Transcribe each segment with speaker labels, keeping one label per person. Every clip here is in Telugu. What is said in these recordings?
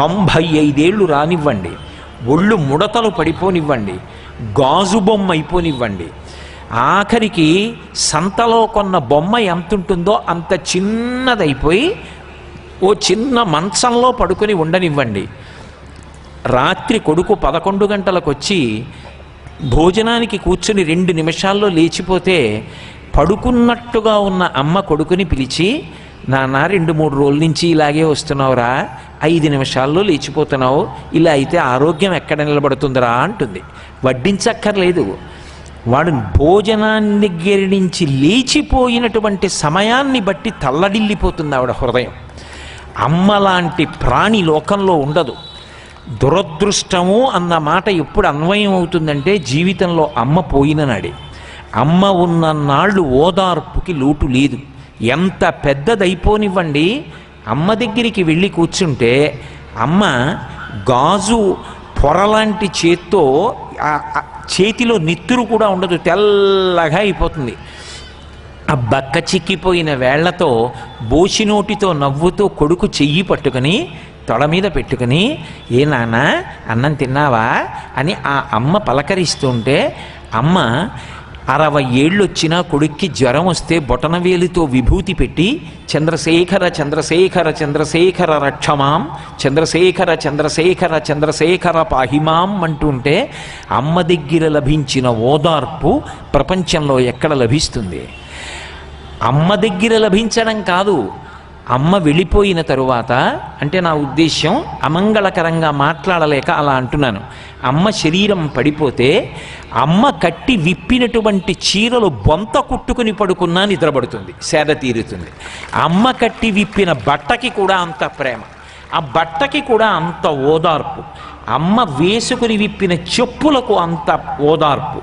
Speaker 1: తొంభై ఐదేళ్ళు రానివ్వండి. ఒళ్ళు ముడతలు పడిపోనివ్వండి. గాజు బొమ్మ అయిపోనివ్వండి. ఆఖరికి సంతలో కొన్న బొమ్మ ఎంత ఉంటుందో అంత చిన్నదైపోయి ఓ చిన్న మంచంలో పడుకుని ఉండనివ్వండి. రాత్రి కొడుకు పదకొండు గంటలకు వచ్చి భోజనానికి కూర్చుని రెండు నిమిషాల్లో లేచిపోతే పడుకున్నట్టుగా ఉన్న అమ్మ కొడుకుని పిలిచి నాన్న రెండు మూడు రోజుల నుంచి ఇలాగే వస్తున్నావురా. ఐదు నిమిషాల్లో లేచిపోతున్నావు. ఇలా అయితే ఆరోగ్యం ఎక్కడ నిలబడుతుందిరా అంటుంది. వడ్డించక్కర్లేదు. వాడు భోజనాన్ని దగ్గర నుంచి లేచిపోయినటువంటి సమయాన్ని బట్టి తల్లడిల్లిపోతుంది ఆవిడ హృదయం. అమ్మ లాంటి ప్రాణి లోకంలో ఉండదు. దురదృష్టము అన్న మాట ఎప్పుడు అన్వయం అవుతుందంటే జీవితంలో అమ్మ పోయిన నాడే. అమ్మ ఉన్న నాళ్ళు ఓదార్పుకి లోటు లేదు. ఎంత పెద్దదైపోనివ్వండి. అమ్మ దగ్గరికి వెళ్ళి కూర్చుంటే అమ్మ గాజు పొరలాంటి చేత్తో చేతిలో నిత్తురు కూడా ఉండదు తెల్లగా అయిపోతుంది. ఆ బక్క చిక్కిపోయిన వేళ్ళతో బోసినోటితో నవ్వుతూ కొడుకు చెయ్యి పట్టుకుని తొడ మీద పెట్టుకుని ఏ నాన్న అన్నం తిన్నావా? అని ఆ అమ్మ పలకరిస్తుంటే అమ్మ అరవై ఏళ్ళొచ్చినా కొడుక్కి జ్వరం వస్తే బొటనవేలితో విభూతి పెట్టి చంద్రశేఖర చంద్రశేఖర చంద్రశేఖర రక్షమాం చంద్రశేఖర చంద్రశేఖర చంద్రశేఖర పాహిమాం అంటుంటే అమ్మ దగ్గర లభించిన ఓదార్పు ప్రపంచంలో ఎక్కడ లభిస్తుంది? అమ్మ దగ్గర లభించడం కాదు అమ్మ వెళ్ళిపోయిన తరువాత అంటే నా ఉద్దేశ్యం అమంగళకరంగా మాట్లాడలేక అలా అంటున్నాను. అమ్మ శరీరం పడిపోతే అమ్మ కట్టి విప్పినటువంటి చీరలు బొంత కుట్టుకుని పడుకున్నా నిద్రపడుతుంది సేద తీరుతుంది. అమ్మ కట్టి విప్పిన బట్టకి కూడా అంత ప్రేమ ఆ బట్టకి కూడా అంత ఓదార్పు. అమ్మ వేసుకుని విప్పిన చెప్పులకు అంత ఓదార్పు.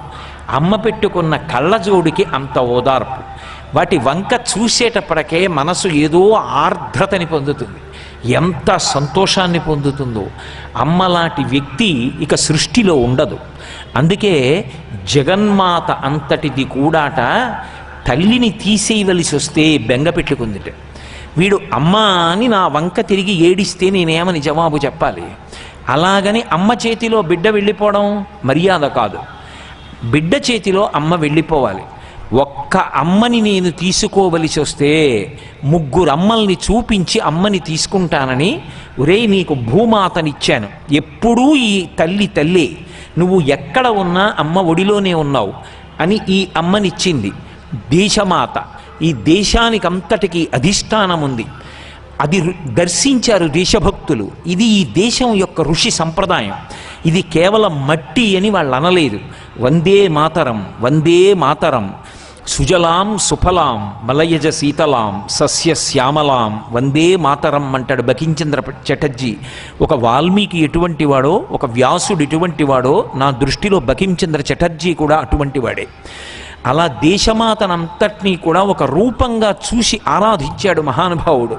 Speaker 1: అమ్మ పెట్టుకున్న కళ్ళజోడికి అంత ఓదార్పు. వాటి వంక చూసేటప్పటికే మనసు ఏదో ఆర్ద్రతని పొందుతుంది. ఎంత సంతోషాన్ని పొందుతుందో. అమ్మలాంటి వ్యక్తి ఇక సృష్టిలో ఉండదు. అందుకే జగన్మాత అంతటిది కూడాట తల్లిని తీసేయవలసి వస్తే బెంగ పెట్టుకుందిట. వీడు అమ్మా అని నా వంక తిరిగి ఏడిస్తే నేనేమని జవాబు చెప్పాలి? అలాగని అమ్మ చేతిలో బిడ్డ వెళ్ళిపోవడం మర్యాద కాదు. బిడ్డ చేతిలో అమ్మ వెళ్ళిపోవాలి. ఒక్క అమ్మని నేను తీసుకోవలసి వస్తే ముగ్గురు అమ్మల్ని చూపించి అమ్మని తీసుకుంటానని ఒరే నీకు భూమాతనిచ్చాను. ఎప్పుడూ ఈ తల్లి తల్లి నువ్వు ఎక్కడ ఉన్నా అమ్మ ఒడిలోనే ఉన్నావు అని ఈ అమ్మనిచ్చింది దేశమాత. ఈ దేశానికి అంతటికీ అధిష్టానం ఉంది అది దర్శించారు దేశభక్తులు. ఇది ఈ దేశం యొక్క ఋషి సంప్రదాయం. ఇది కేవలం మట్టి అని వాళ్ళు అనలేదు వందే మాతరం వందే మాతరం. సుజలాం సుఫలాం మలయజ శీతలాం సస్య శ్యామలాం వందే మాతరం అంటాడు బకించంద్ర చటర్జీ. ఒక వాల్మీకి ఎటువంటి వాడో ఒక వ్యాసుడు ఎటువంటి వాడో నా దృష్టిలో బకించంద్ర చటర్జీ కూడా అటువంటి వాడే. అలా దేశమాతనంతటినీ కూడా ఒక రూపంగా చూసి ఆరాధించాడు మహానుభావుడు.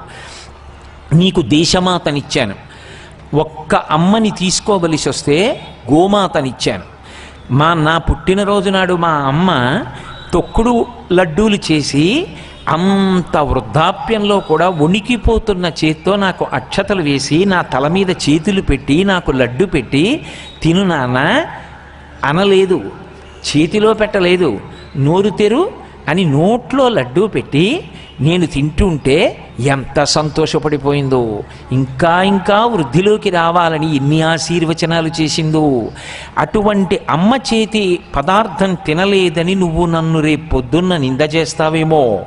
Speaker 1: నీకు దేశమాతనిచ్చాను. ఒక్క అమ్మని తీసుకోవలసి వస్తే గోమాతనిచ్చాను. మా నా పుట్టినరోజు నాడు మా అమ్మ తొక్కుడు లడ్డూలు చేసి అంత వృద్ధాప్యంలో కూడా వణికిపోతున్న చేత్తో నాకు అక్షతలు వేసి నా తల మీద చేతులు పెట్టి నాకు లడ్డు పెట్టి తిను నాన్న అనలేదు చేతిలో పెట్టలేదు నోరు తెరు అని నోట్లో లడ్డూ పెట్టి నేను తింటుంటే ఎంత సంతోషపడిపోయిందో ఇంకా ఇంకా వృద్ధిలోకి రావాలని ఎన్ని ఆశీర్వచనాలు చేసిందో. అటువంటి అమ్మ చేతి పదార్థం తినలేదని నువ్వు నన్ను రేపు పొద్దున్న నింద చేస్తావేమో.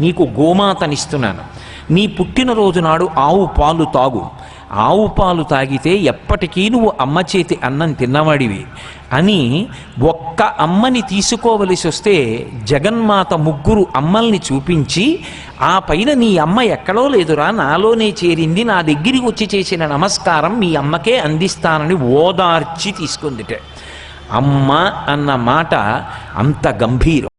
Speaker 1: నీకు గోమాతనిస్తున్నాను. నీ పుట్టినరోజు నాడు ఆవు పాలు తాగు. ఆవు పాలు తాగితే ఎప్పటికీ నువ్వు అమ్మ చేతి అన్నం తిన్నవాడివి. అని ఒక్క అమ్మని తీసుకోవలసి వస్తే జగన్మాత ముగ్గురు అమ్మల్ని చూపించి ఆ పైన నీ అమ్మ ఎక్కడో లేదురా నాలోనే చేరింది నా దగ్గరికి వచ్చి చేసిన నమస్కారం మీ అమ్మకే అందిస్తానని ఓదార్చి తీసుకుందిట. అమ్మ అన్న మాట అంత గంభీరం.